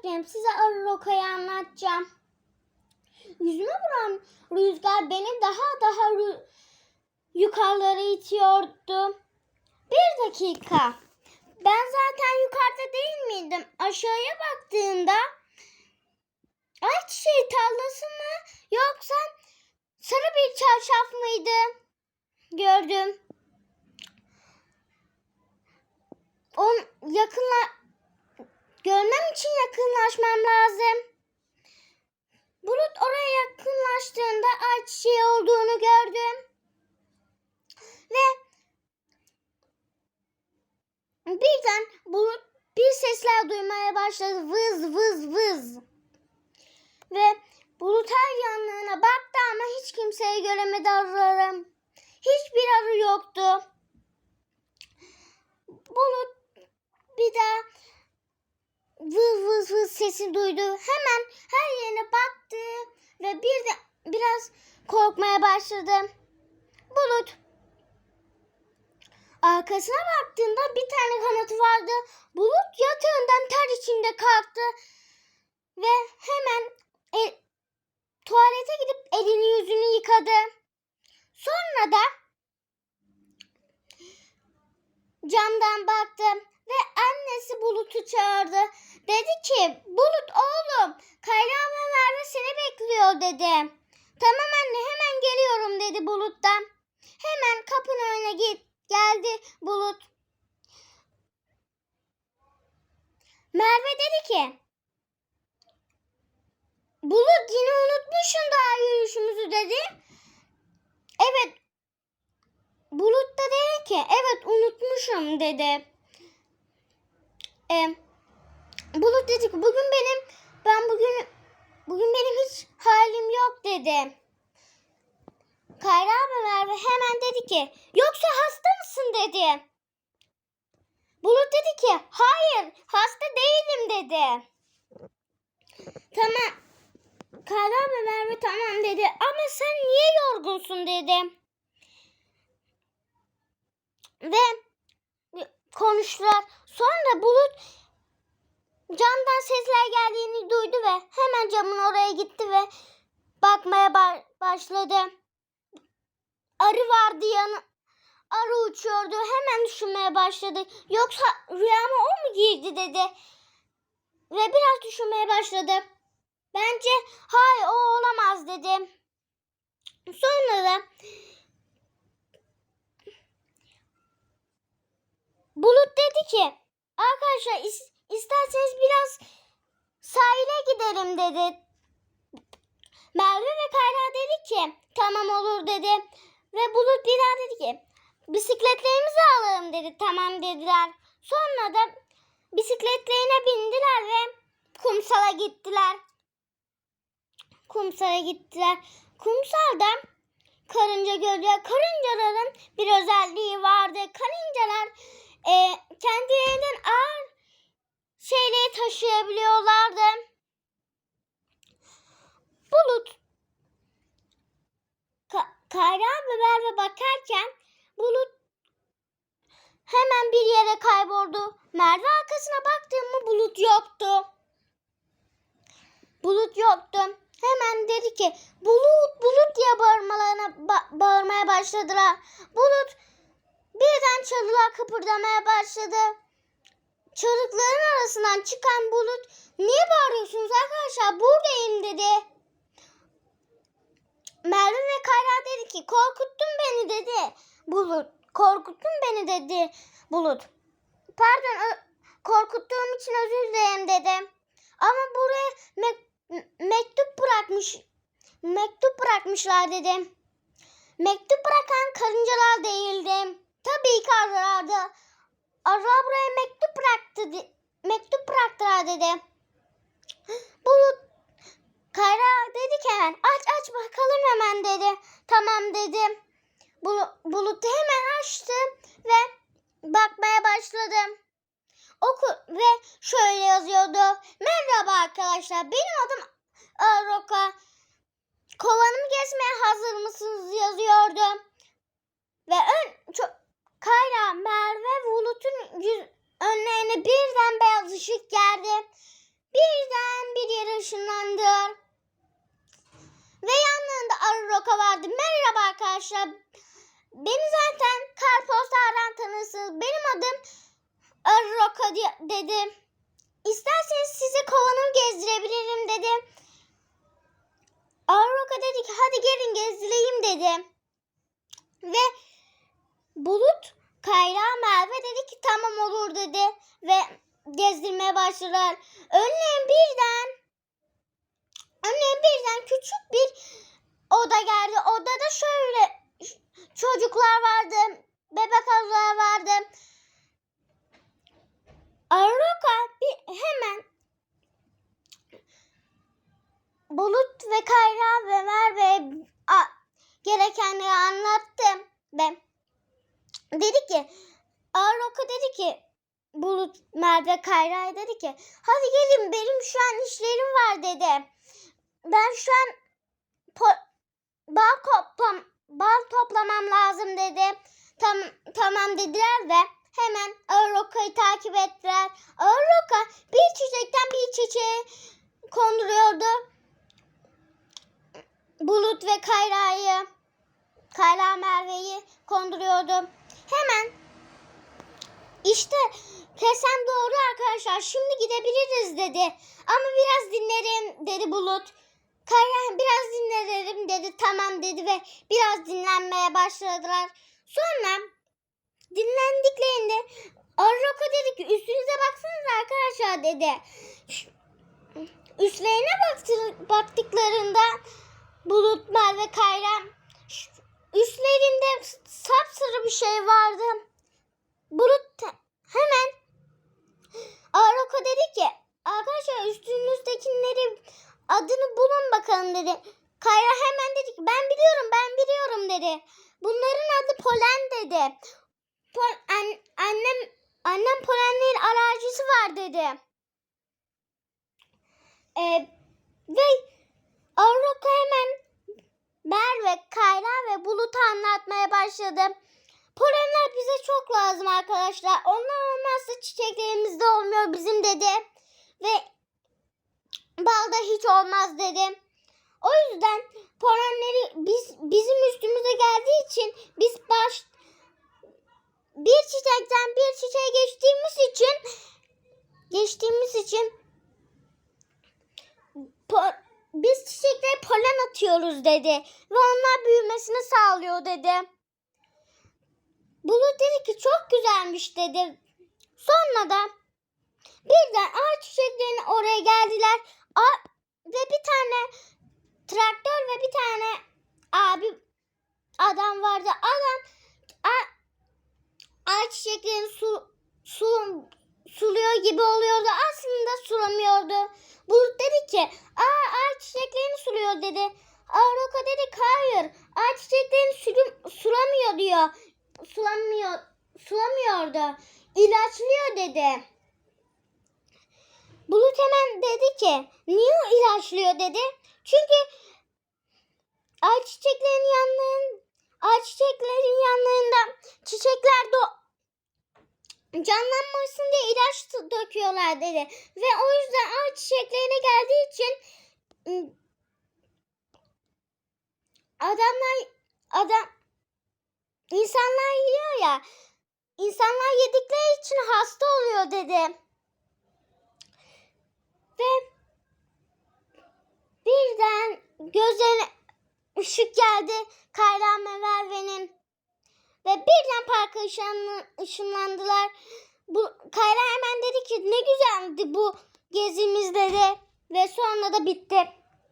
bekleyin. Size arı rokayı anlatacağım. Yüzüme vuran rüzgar beni daha daha rü- yukarılara itiyordu. Bir dakika. Ben zaten yukarıda değil miydim? Aşağıya baktığımda ayçiçeği tarlası mı yoksa sarı bir çarşaf mıydı? Gördüm. On yakınla görmem için yakınlaşmam lazım. Bulut oraya yakınlaştığında ayçiçeği olduğunu gördüm. Ve birden bulut bir sesler duymaya başladı. Vız vız vız. Ve bulut her yanlarına baktı ama hiç kimseyi göremedi arılarım. Hiçbir arı yoktu. Bulut bir daha vız vız vız sesi duydu. Hemen her yerine baktı ve bir de biraz korkmaya başladı. Bulut arkasına baktığında bir tane kanatı vardı. Bulut yatağından ter içinde kalktı ve hemen el- tuvalete gidip elini yüzünü yıkadı. Sonra da camdan baktı ve annesi Bulut'u çağırdı. Dedi ki Bulut oğlum Kayra ve Merve seni bekliyor dedi. Tamam anne hemen geliyorum dedi Bulut'tan. Hemen kapının önüne git, geldi Bulut. Merve dedi ki Bulut yine unutmuşsun daha yürüyüşümüzü dedi. Evet Bulut da dedi ki evet unutmuşum dedi. E, Bulut dedi ki bugün benim ben bugün bugün benim hiç halim yok dedi. Kayra ve Merve hemen dedi ki yoksa hasta mısın dedi. Bulut dedi ki hayır hasta değilim dedi. Tamam. Kayra ve Merve tamam dedi ama sen niye yorgunsun dedi. Ve konuştular. Sonra Bulut camdan sesler geldiğini duydu ve hemen camın oraya gitti ve bakmaya ba- başladı. Arı vardı yanı. Arı uçuyordu. Hemen düşünmeye başladı. Yoksa rüyama o mu girdi dedi. Ve biraz düşünmeye başladı. Bence hayır o olamaz dedi. Sonra da Bulut dedi ki arkadaşlar is- isterseniz biraz sahile gidelim dedi. Merve ve Kayra dedi ki tamam olur dedi. Ve Bulut daha dedi ki bisikletlerimizi alalım dedi. Tamam dediler. Sonra da bisikletlerine bindiler ve kumsala gittiler. Kumsala gittiler. Kumsalda karınca gördüler. Karıncaların bir özelliği vardı. Karıncalar e, kendilerinden ağır şeyleri taşıyabiliyorlardı. Bulut Ka- Kayra ve Merve bakarken Bulut hemen bir yere kayboldu. Merve arkasına baktı mı Bulut yoktu. Bulut yoktu. Hemen dedi ki Bulut Bulut diye bağırmalarına ba- bağırmaya başladılar. Bulut birden çalılar kıpırdamaya başladı. Çalıkların arasından çıkan Bulut niye bağırıyorsunuz arkadaşlar buradayım dedi. Merve ve Kayra dedi ki korkuttun beni dedi. Bulut korkuttun beni dedi Bulut. Pardon korkuttuğum için özür dilerim dedi. Ama buraya me- mektup bırakmış mektup bırakmışlar dedi. Mektup bırakan karıncalar değildi. Tabii ki arılardı. Arılar buraya mektup bıraktı. Mektup bıraktılar dedi. Bulut Kayra dedi ki hemen aç aç bakalım hemen dedi. Tamam dedim. Bulu, bulutu hemen açtı ve bakmaya başladım. Oku ve şöyle yazıyordu. Merhaba arkadaşlar benim adım Aroka. Kovanımı gezmeye hazır mısınız yazıyordu. Ve ön çok Kayra, Merve ve Bulut'un yüz, önlerine birden beyaz ışık geldi. Bir birden bir yere ışınlandı. Ve yanlarında arı roka vardı. Merhaba arkadaşlar. Beni zaten karposlardan tanırsınız. Benim adım arı roka diye- dedi. İsterseniz size kovanımı gezdirebilirim dedi. Arı roka dedi ki hadi gelin gezdireyim dedi. Ve Bulut Kayra Merve dedi ki tamam olur dedi. Ve gezdirmeye başladılar. Önüne birden önüne birden küçük bir oda geldi. Odada şöyle çocuklar vardı. Bebek azlar vardı. Aroka bir hemen Bulut ve Kayra ve Merve gerekenleri anlattı. Ve dedi ki Aroka dedi ki Bulut Merve Kayra'ya dedi ki hadi gelin benim şu an işlerim var dedi. Ben şu an bal, toplam, bal toplamam lazım dedi. Tam, tamam dediler ve hemen Aroka'yı takip ettiler. Aroka bir çiçekten bir çiçeğe konduruyordu. Bulut ve Kayra'yı, Kayra Merve'yi konduruyordu. Hemen işte Kesen doğru arkadaşlar. Şimdi gidebiliriz dedi. Ama biraz dinlerim dedi Bulut. Kayra biraz dinlerim dedi. Tamam dedi ve biraz dinlenmeye başladılar. Sonra dinlendiklerinde Arroka dedi ki üstünüze baksanıza arkadaşlar dedi. Üstlerine baktı, baktıklarında Bulut, Merve, Kayra ş- üstlerinde sapsarı bir şey vardı. Bulut hemen Aroko dedi ki arkadaşlar üstünüzdekileri adını bulun bakalım dedi. Kayra hemen dedi ki ben biliyorum ben biliyorum dedi. Bunların adı polen dedi. Pol, an- annem annem polenlerin alerjisi var dedi. Ee, ve Aroko hemen Merve, Kayra ve Bulut'u anlatmaya başladı. Polenler bize çok lazım arkadaşlar. Onlar olmazsa çiçeklerimiz de olmuyor bizim dedi. Ve bal da hiç olmaz dedi. O yüzden polenleri biz bizim üstümüze geldiği için biz baş bir çiçekten bir çiçeğe geçtiğimiz için geçtiğimiz için po- biz çiçeklere polen atıyoruz dedi ve onlar büyümesini sağlıyor dedi. Bulut dedi ki çok güzelmiş dedi. Sonra da birden ağaç çiçeklerinin oraya geldiler. A- ve bir tane traktör ve bir tane abi adam vardı. Adam ağaç çiçeklerini su, su, suluyor gibi oluyordu. Aslında sulamıyordu. Bulut dedi ki Aa, ağaç çiçeklerini suluyor dedi. Aroka dedi hayır ağaç çiçeklerini sulamıyor diyor sulamıyor sulamıyordu. İlaçlıyor dedi. Bulut hemen dedi ki niye ilaçlıyor dedi. Çünkü ağaç çiçeklerin yanlarında ağaç çiçeklerin yanlarında çiçekler do canlanmasın diye ilaç döküyorlar dedi. Ve o yüzden ağaç çiçeklerine geldiği için ım, adamlar adam İnsanlar yiyor ya. İnsanlar yedikleri için hasta oluyor dedi. Ve birden gözlerine ışık geldi Kayra ve Merve'nin. Ve birden parka ışınlan- ışınlandılar. Bu Kayra hemen dedi ki ne güzeldi bu gezimiz dedi. Ve sonra da bitti.